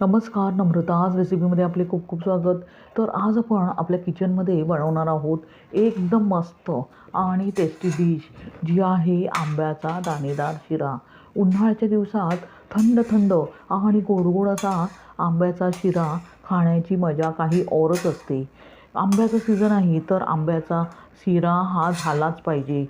नमस्कार नम्रताज रेसिपीमध्ये आपले खूप खूप स्वागत. तर आज आपण आपल्या किचनमध्ये बनवणार आहोत एकदम मस्त आणि टेस्टी डिश जी आहे आंब्याचा दाणेदार शिरा. उन्हाळ्याच्या दिवसात थंड थंड आणि गोड गोड असा आंब्याचा शिरा खाण्याची मजा काही औरच असते. आंब्याचं सीझन आहे तर आंब्याचा शिरा हा झालाच पाहिजे.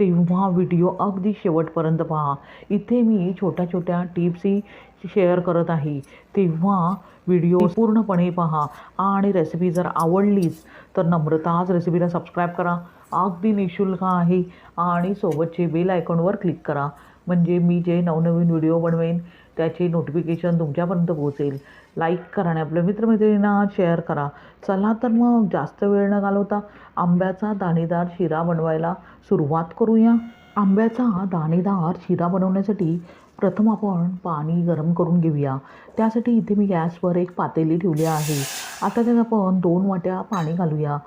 तेव्हा व्हिडिओ अगदी शेवटपर्यंत पहा. इथे मी छोट्या छोट्या टिप्सही शेअर करत आहे. तेव्हा व्हिडिओ पूर्णपणे पहा. आणि रेसिपी जर आवडलीच तर नम्रताच रेसिपीला सबस्क्राईब करा. अगदी निशुल्क आहे. आणि सोबतचे बेल आयकॉनवर क्लिक करा. म्हणजे मी जे नवनवीन व्हिडिओ बनवेन त्याचे नोटिफिकेशन तुमच्यापर्यंत पोहोचेल. लाईक करा आणि आपल्या मित्रमैत्रिणींना शेअर करा. चला तर मग जास्त वेळ न घालवता आंब्याचा दाणेदार शिरा बनवायला सुरुवात करूया. आंब्याचा दाणेदार शिरा बनवण्यासाठी प्रथम आपण पाणी गरम करून घेऊया. त्यासाठी इथे मी गॅसवर एक पातेली ठेवली आहे. आता त्यात आपण दोन वाट्या पाणी घालूया.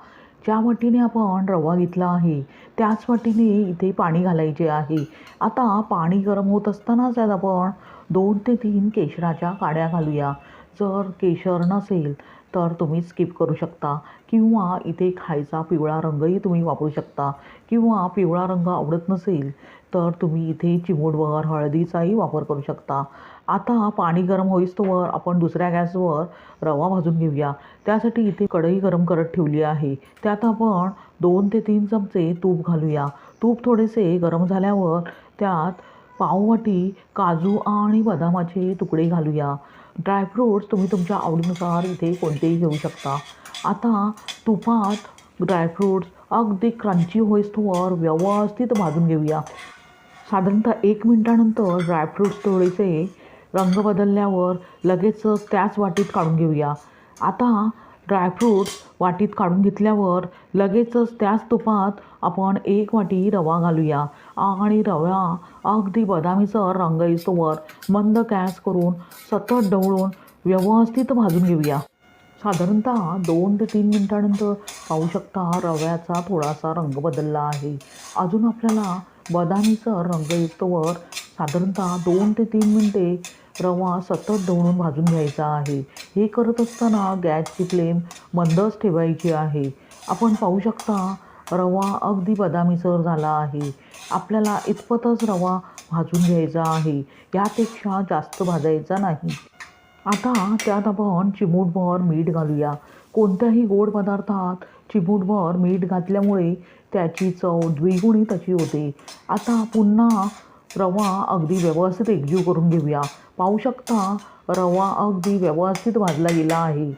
ज्या वाटीने आपण रवा घेतला आहे त्याच वाटीने इथे पाणी घालायचे आहे. आता पाणी गरम होत असतानाच त्यात आपण दोन ते तीन केशराच्या काड्या घालूया. जर केशर नसेल तर तुम्ही स्किप करू शकता. किंवा इथे खायचा पिवळा रंगही तुम्ही वापरू शकता. किंवा पिवळा रंग आवडत नसेल तर तुम्ही इथे चिमूटभर हळदीचाही वापर करू शकता. आता पाणी गरम होईस्तोवर आपण दुसऱ्या गॅसवर रवा भाजून घेऊया. त्यासाठी इथे कढई गरम करत ठेवली आहे. त्यात आपण दोन ते तीन चमचे तूप घालूया. तूप थोडेसे गरम झाल्यावर त्यात पाववाटी काजू आणि बदामाचे तुकडे घालूया. ड्रायफ्रूट्स तुम्ही तुमच्या आवडीनुसार इथे कोणतेही घेऊ शकता. आता तुपात ड्रायफ्रूट्स अगदी क्रंची होईस्तोवर व्यवस्थित भाजून घेऊया. साधारणतः एक मिनटानंतर ड्रायफ्रूट्स थोडेसे रंग बदलल्यावर लगेचच त्याच वाटीत काढून घेऊया. आता ड्रायफ्रूट्स वाटीत काढून घेतल्यावर लगेचच त्याच तुपात आपण एक वाटी रवा घालूया. आणि रवा अगदी बदामीचं रंग येतोवर मंद गॅस करून सतत ढवळून व्यवस्थित भाजून घेऊया. साधारणतः दोन ते तीन मिनटानंतर पाहू शकता रव्याचा थोडासा रंग बदलला आहे. अजून आपल्याला बदामीचं रंग येतोवर साधारणतः दोन ते तीन मिनटे रवा सतत ढवळून भाजून घ्यायचा आहे. हे करत असताना गॅसची फ्लेम मंदच ठेवायची आहे. आपण पाहू शकता रवा अगदी बदामीसर झाला आहे. आपल्याला इतपतच रवा भाजून घ्यायचा आहे. यापेक्षा जास्त भाजायचा नाही. आता त्यात आपण चिमूटभर मीठ घालूया. कोणत्याही गोड पदार्थात चिमूटभर मीठ घातल्यामुळे त्याची चव द्विगुणित अशी होते. आता पुन्हा रवा अगदी व्यवस्थित एकजीव करून घेऊया. पाहू शकता रवा अगदी व्यवस्थित भाजला गेला आहे.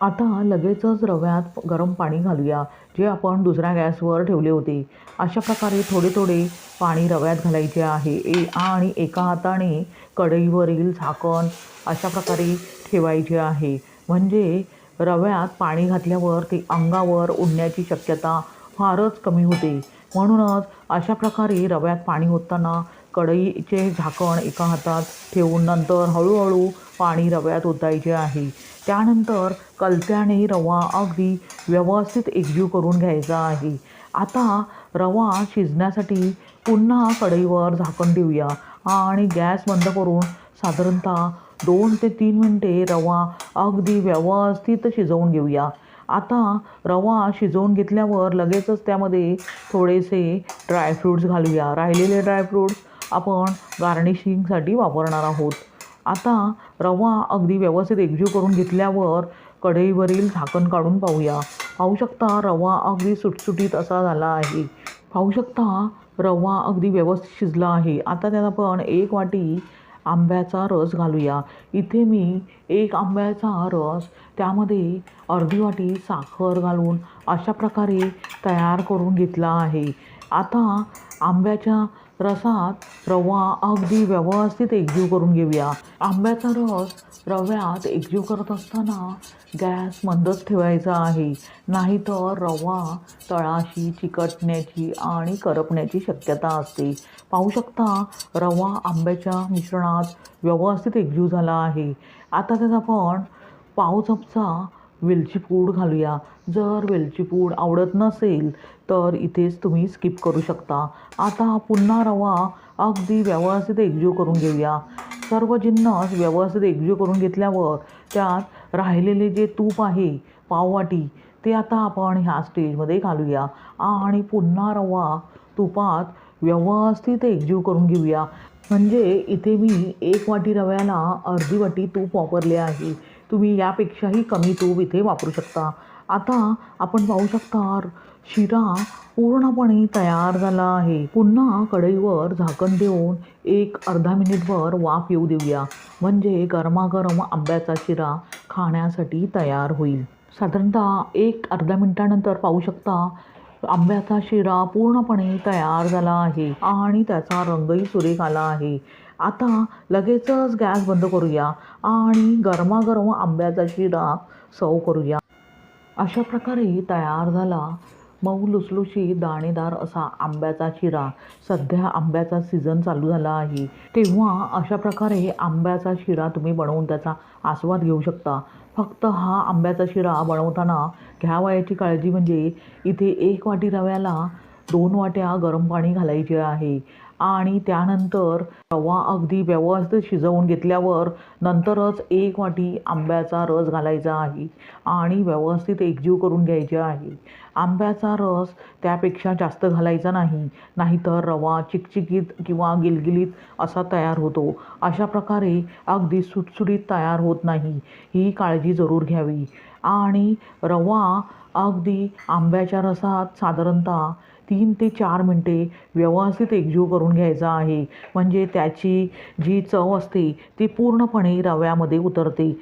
आता लगेचच रव्यात गरम पाणी घालूया जे आपण दुसऱ्या गॅसवर ठेवले होते. अशा प्रकारे थोडे थोडे पाणी रव्यात घालायचे आहे. ए आणि एका हाताने कढईवरील झाकण अशा प्रकारे ठेवायचे आहे. म्हणजे रव्यात पाणी घातल्यावर ते अंगावर उडण्याची शक्यता फारच कमी होते. म्हणूनच अशा प्रकारे रव्यात पाणी होताना कढईचे झाकण एका हातात ठेवून नंतर हळूहळू पाणी रव्यात ओतायचे आहे. त्यानंतर कलत्याने रवा अगदी व्यवस्थित एकजीव करून घ्यायचा आहे. आता रवा शिजण्यासाठी पुन्हा कढईवर झाकण ठेवूया आणि गॅस बंद करून साधारणतः दोन ते तीन मिनटे रवा अगदी व्यवस्थित शिजवून घेऊया. आता रवा शिजवून घेतल्यावर लगेचच त्यामध्ये थोडेसे ड्रायफ्रूट्स घालूया. राहिलेले ड्रायफ्रूट्स आपण गार्निशिंगसाठी वापरणार आहोत. आता रवा अगदी व्यवस्थित एकजीव करून घेतल्यावर कढईवरील झाकण काढून पाहूया. पाहू शकता रवा अगदी सुटसुटीत असा झाला आहे. पाहू शकता रवा अगदी व्यवस्थित शिजला आहे. आता त्यात आपण एक वाटी आंब्याचा रस घालूया. इथे मी एक आंब्याचा रस त्यामध्ये अर्धी वाटी साखर घालून अशा प्रकारे तयार करून घेतला आहे. आता आंब्याच्या रसात रवा अगदी व्यवस्थित एकजीव करून घेऊया. आंब्याचा रस रव्यात एकजीव करत असताना गॅस मंदच ठेवायचा आहे. नाहीतर रवा तळाशी चिकटण्याची आणि करपण्याची शक्यता असते. पाहू शकता रवा आंब्याच्या मिश्रणात व्यवस्थित एकजीव झाला आहे. आता त्याचा आपण पाव चमचा वेलची पूड घालूया. जर वेलची पूड आवडत नसेल तर इथेच तुम्ही स्किप करू शकता. आता पुन्हा रवा अगदी व्यवस्थित एकजीव करून घेऊया. सर्व जिन्नस व्यवस्थित एकजीव करून घेतल्यावर त्यात राहिलेले जे तूप आहे पाववाटी ते आता आपण ह्या स्टेजमध्ये घालूया. आणि पुन्हा रवा तुपात व्यवस्थित एकजीव करून घेऊया. म्हणजे इथे मी एक वाटी रव्याला अर्धी वाटी तूप वापरले आहे. तुम्ही यापेक्षाही कमी तूप इथे वापरू शकता. आता आपण पाहू शकता शिरा पूर्णपणे तयार झाला आहे. पुन्हा कढईवर झाकण देऊन एक अर्धा मिनिटभर वाफ येऊ देऊया. म्हणजे गरमागरम आंब्याचा शिरा खाण्यासाठी तयार होईल. साधारणतः एक अर्धा मिनिटानंतर पाहू शकता आंब्याचा शिरा पूर्णपणे तयार झाला आहे आणि त्याचा रंगही सुरेख आला आहे. आता लगेचच गॅस बंद करूया आणि गरमागरम आंब्याचा शिरा सव करूया. अशा प्रकारे तयार झाला मऊ लुसलुशीत दाणेदार असा आंब्याचा शिरा. सध्या आंब्याचा सीझन चालू झाला आहे. तेव्हा अशा प्रकारे आंब्याचा शिरा तुम्ही बनवून त्याचा आस्वाद घेऊ शकता. फक्त हा आंब्याचा शिरा बनवताना घ्यावयाची काळजी म्हणजे इथे एक वाटी रव्याला दोन वाट्या गरम पाणी घालायचे आहे. आणि त्यानंतर रवा अगदी व्यवस्थित शिजवून घेतल्यावर नंतरच एक वाटी आंब्याचा रस घालायचा आहे आणि व्यवस्थित एकजीव करून घ्यायचे आहे. आंब्याचा रस त्यापेक्षा जास्त घालायचा नाही नाहीतर रवा चिकचिकीत किंवा गिलगिलीत असा तयार होतो. अशा प्रकारे अगदी सुटसुटीत तयार होत नाही ही काळजी जरूर घ्यावी. आणि रवा अगदी आंब्याच्या रसात साधारणतः तीन ते चार मिनटे व्यवस्थित एकजीव करून घ्यायचा आहे. म्हणजे त्याची जी चव असते ती पूर्णपणे रव्यामध्ये उतरते.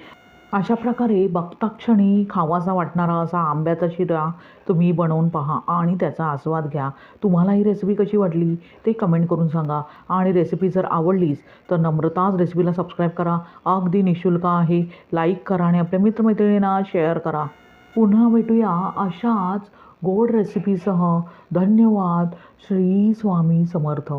अशा प्रकारे बघता क्षणी खावासा वाटणारा असा आंब्याचा शिरा तुम्ही बनवून पहा आणि त्याचा आस्वाद घ्या. तुम्हाला ही रेसिपी कशी वाटली ते कमेंट करून सांगा. आणि रेसिपी जर आवडलीच तर नम्रताच रेसिपीला सबस्क्राईब करा. अगदी निशुल्क आहे. लाईक करा आणि आपल्या मित्रमैत्रिणींना शेअर करा. पुन्हा भेटूया अशाच गोड रेसिपीसह धन्यवाद. श्री स्वामी समर्थ.